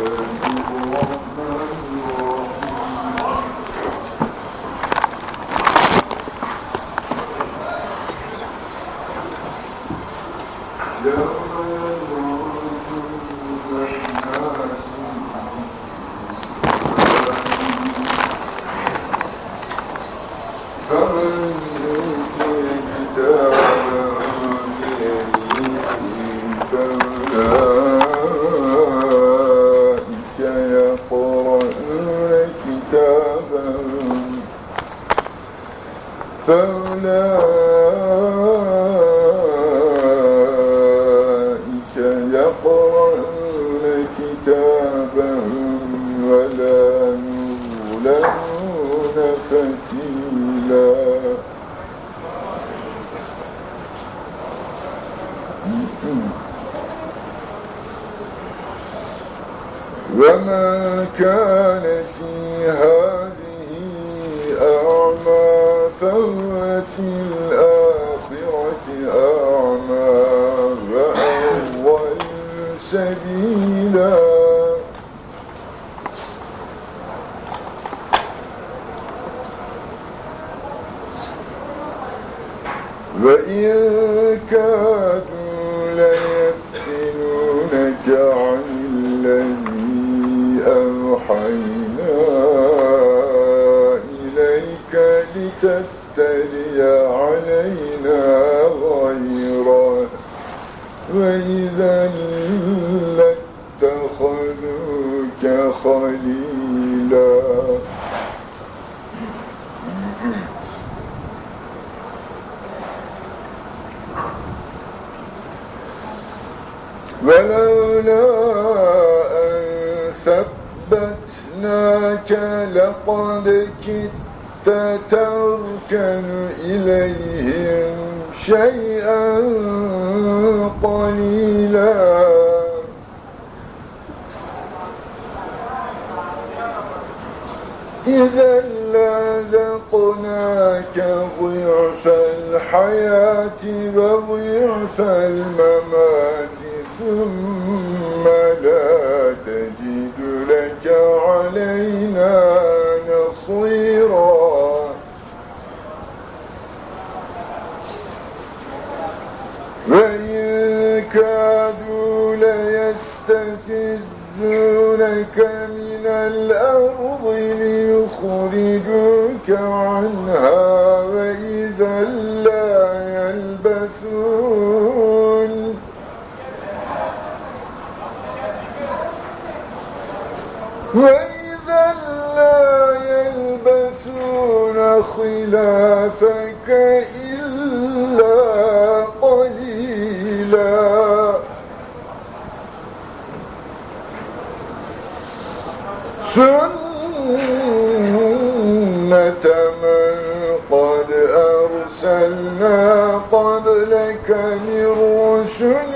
Música يظلمون فتيلا ومن كان في هذه أعمى فهو في الآخرة أعمى وأول سبيلا. وإن كادوا عن الذي أوحينا إليك علينا غيره وإذا كدت تركن إليهم شيئا قليلا. إذا لذقناك ضعف الحياة وضعف الممات ثم لا وإذا لا يلبثون خلافك إلا قليلا. سنة من قد أرسلنا قبلك من رسلنا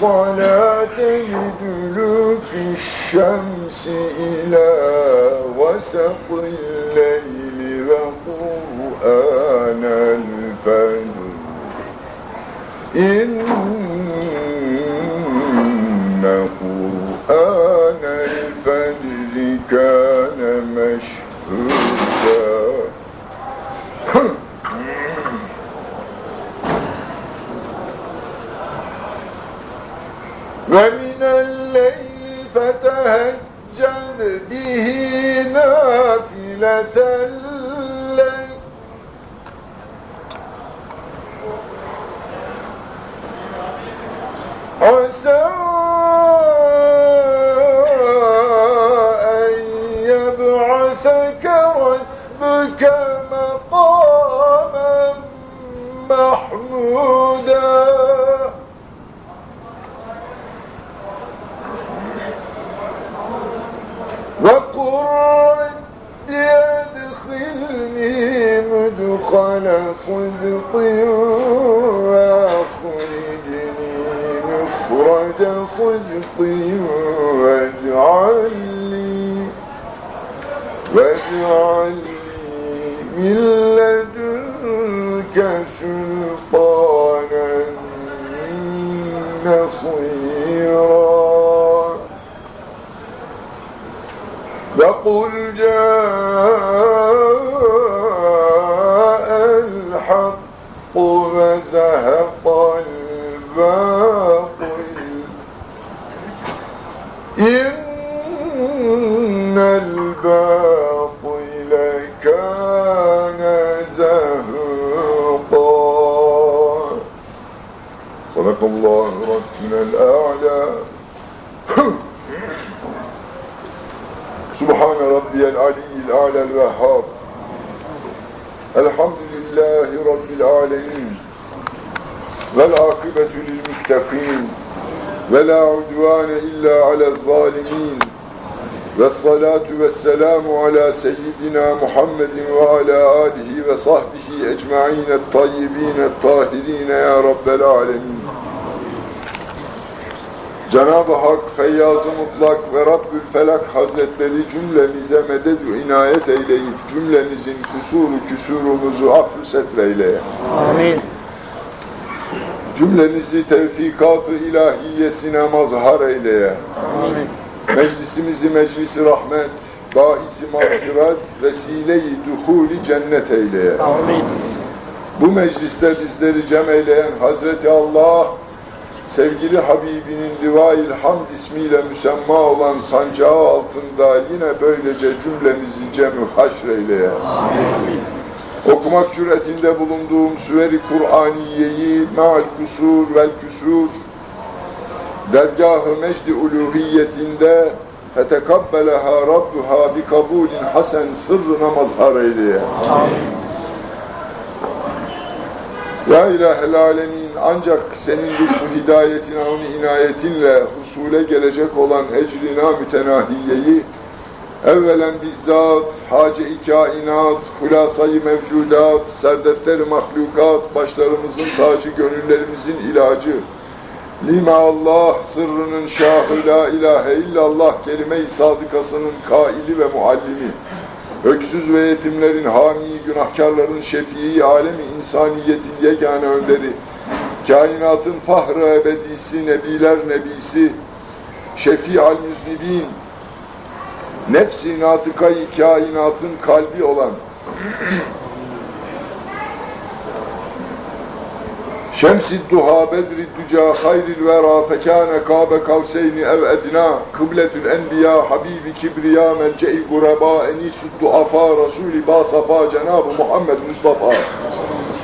الصلاة لدلوك الشمس إلى وسق الليل ومن الليل فتهجد به نافلة لك عسى أن يبعثك ربك مقاما محمودا. واجعل من لدنك سلطانا نصيرا وقل جاء الحق وزهق الباطل إن الباطل صدق الله ربنا الأعلى سبحان ربي العلي الأعلى الوهاب الحمد لله رب العالمين والعاقبة للمتقين ولا عدوان إلا على الظالمين والصلاة والسلام على سيدنا محمد وعلى آله وصحبه أجمعين الطيبين الطاهرين يا رب العالمين Cenab-ı Hak Feyyaz-ı Mutlak ve Rabbül Felak Hazretleri cümlemize medet ve inayet eyleyip cümlemizin kusuru küsurumuzu affü setreyleye. Amin. Cümlemizi tevfikat-ı ilahiyesine mazhar eyleye. Amin. Meclisimizi meclisi rahmet, baisi mağfiret, vesile-i duhuli cennet eyleye. Amin. Bu mecliste bizleri cem eyleyen Hazreti Allah, sevgili Habibinin Livail Hamd ismiyle müsemma olan sancağı altında yine böylece cümlemizi cem-ü haşreyleye. Okumak cüretinde bulunduğum Süveri Kur'aniyeyi meal kusur vel küsur dergah-ı mecdi uluhiyetinde fetekabbeleha rabbuha bi kabulin hasen sırrına mazhar eyleye. Amin. Ya ilahel alemin ancak senin lütfu hidayetin avni inayetinle husule gelecek olan ecrina mütenahiyeyi evvelen bizzat, hace-i kainat, hulasayı mevcudat, serdefteri mahlukat, başlarımızın tacı, gönüllerimizin ilacı, Lima Allah sırrının şahı la ilahe illallah kelime-i sadıkasının kaili ve muallimi, öksüz ve yetimlerin hami, günahkarların şefii, alemi insaniyetin yegane önderi, kainatın fahrı ebedisi, nebiler nebisi, şefi al müznibin, nefsi natıkayı kainatın kalbi olan, Şems-i duha bedri düca hayril vera fekâne kâbe kavseyni ev ednâ kıbletül enbiya habibi kibriya melce-i gureba enisud duafa rasûli basafa cenab-ı Muhammed Mustafa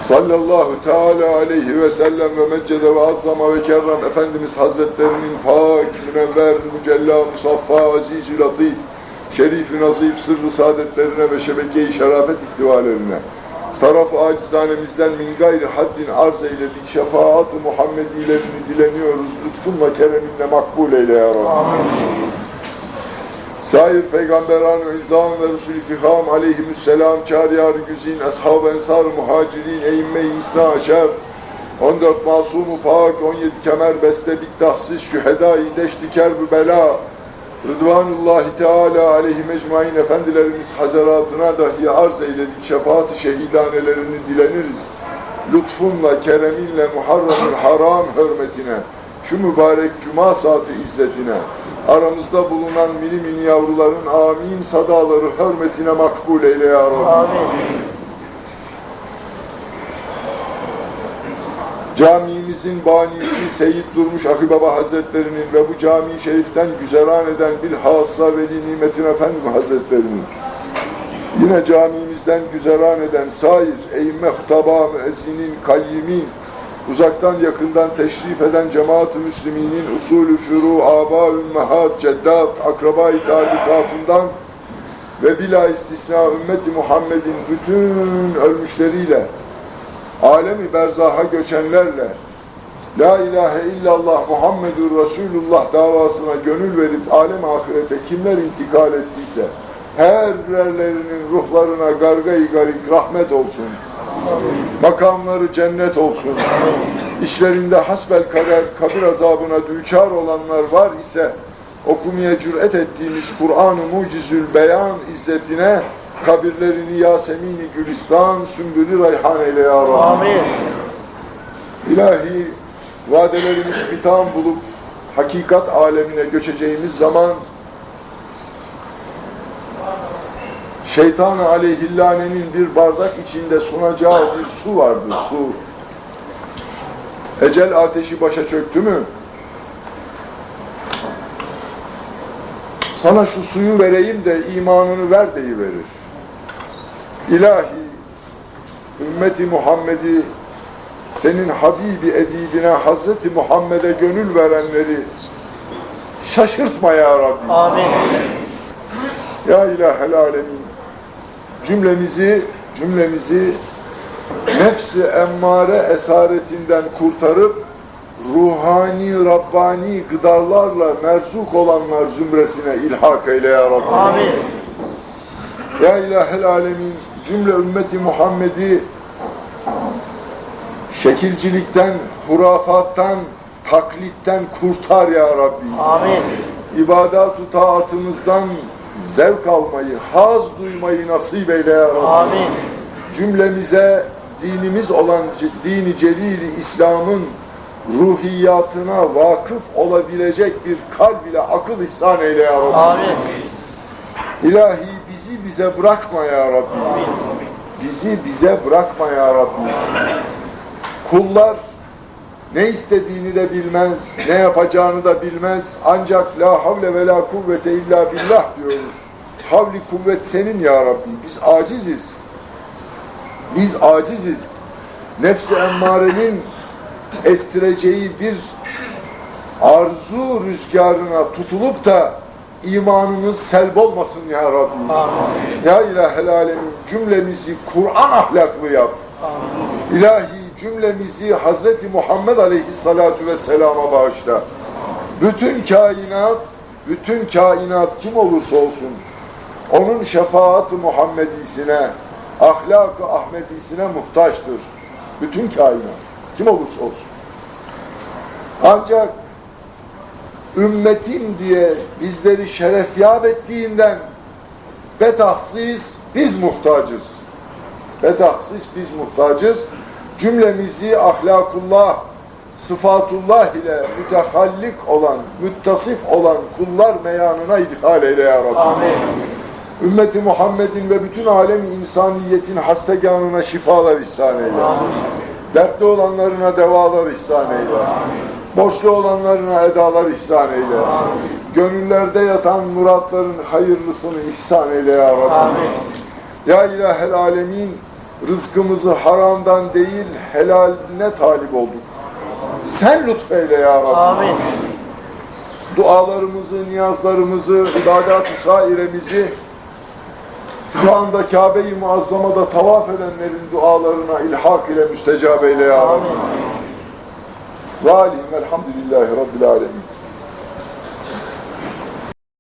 sallallahu teala aleyhi ve sellem ve meccede ve azzama ve kerrem Efendimiz Hazretlerinin pak, münevver, mücella, musaffa, aziz-ü latif, şerif-i nazif, sırrı saadetlerine ve şebeke-i şerafet ihtivalerine taraf-ı acizanemizden min gayri haddin arz eyledik. Şefaat-ı Muhammedilerini dileniyoruz. Lütfunla kereminle makbul eyle ya Rabbi. Amin. Sair peygamberan-ı izam ve Resulü fiham aleyhimüsselam, çariyar-ı güzin, ashab-ı ensar muhacirin, eğimme-i isna aşer, 14 masumu pak, 17 kemer beste, bit tahsis, şühedai, deşti kerb bela, Rıdvanullahi Teala aleyhi mecmain efendilerimiz hazaratına dahi arz eyledik. Şefaat-i şehidanelerini dileniriz. Lütfunla, kereminle muharramın haram hürmetine, şu mübarek cuma saati izzetine, aramızda bulunan mini mini yavruların amin sadaları hürmetine makbul eyle ya Rabbi. Amin. Camimizin banisi Seyyid Durmuş Akı Baba Hazretlerinin ve bu cami şeriften güzeran eden bilhassa Veli Nimetin Efendim Hazretlerinin yine camimizden güzeran eden sair eğimme hutaba müezzinin kayyimin uzaktan yakından teşrif eden cemaat-ı müsliminin usulü furu, aba, ümmehat, ceddat, akraba-i talikatından ve bila istisna ümmeti Muhammed'in bütün ölmüşleriyle alemi berzaha göçenlerle La ilahe illallah Muhammedur Resulullah davasına gönül verip alem ahirete kimler intikal ettiyse her birerlerinin ruhlarına gargayı garik rahmet olsun. Makamları cennet olsun. İşlerinde hasbel kader kabir azabına düçar olanlar var ise okumaya cüret ettiğimiz Kur'an-ı Mucizül Beyan izzetine kabirlerini Yasemin-i Gülistan, Sümbülü Reyhan eyle ya Rabbi. Amin. İlahi vadelerimiz fitan bulup hakikat alemine göçeceğimiz zaman şeytan-ı aleyhillanenin bir bardak içinde sunacağı bir su vardır, su. Ecel ateşi başa çöktü mü? sana şu suyu vereyim de imanını ver deyiverir. İlahi, ümmeti Muhammed'i senin Habibi edibine Hazreti Muhammed'e gönül verenleri şaşırtma ya Rabbi. Amin. Ya ilahel alemin. Cümlemizi, cümlemizi nefsi emmare esaretinden kurtarıp ruhani, Rabbani gıdarlarla merzuk olanlar zümresine ilhak eyle ya Rabbi. Amin. Ya ilahel alemin cümle ümmeti Muhammed'i şekilcilikten, hurafattan, taklitten kurtar ya Rabbi. Amin. İbadat-ı taatımızdan zevk almayı, haz duymayı nasip eyle ya Rabbi. Amin. Cümlemize dinimiz olan dini celili İslam'ın ruhiyatına vakıf olabilecek bir kalb ile akıl ihsan eyle ya Rabbi. Amin. İlahi bizi bize bırakma ya Rabbi. Bizi bize bırakma ya Rabbi. Kullar ne istediğini de bilmez, ne yapacağını da bilmez. Ancak la havle ve la kuvvete illa billah diyoruz. Havli kuvvet senin ya Rabbi. Biz aciziz. Biz aciziz. Nefsi emmarenin estireceği bir arzu rüzgarına tutulup da imanımız selb olmasın ya Rabbi. Amin. Ya ilahel alemin cümlemizi Kur'an ahlaklı yap. Amin. İlahi cümlemizi Hazreti Muhammed Aleyhissalatu vesselama bağışla. Bütün kainat, bütün kainat kim olursa olsun, onun şefaat-ı Muhammedisine, ahlak-ı Ahmedisine muhtaçtır. Bütün kainat, kim olursa olsun. Ancak ümmetim diye bizleri şerefyab ettiğinden betahsiz biz muhtacız. Betahsiz biz muhtacız. Cümlemizi ahlakullah, sıfatullah ile mütehallik olan, müttasif olan kullar meyanına idhal eyle ya Rabbi. Amin. Ümmeti Muhammed'in ve bütün alem insaniyetin hasteganına şifalar ihsan eyle. Amin. Dertli olanlarına devalar ihsan eyle. Borçlu olanlarına edalar ihsan eyle. Gönüllerde yatan muratların hayırlısını ihsan eyle ya Rabbi. Amin. Ya ilahel alemin rızkımızı haramdan değil helaline talip olduk. Sen lütfeyle ya Rabbi. Amin. Dualarımızı, niyazlarımızı, ibadat-ı sairemizi şu anda Kabe-i Muazzama'da tavaf edenlerin dualarına ilhak ile müstecab eyle ya Rabbi. Amin. Ve aleyhim elhamdülillahi Rabbil alemin.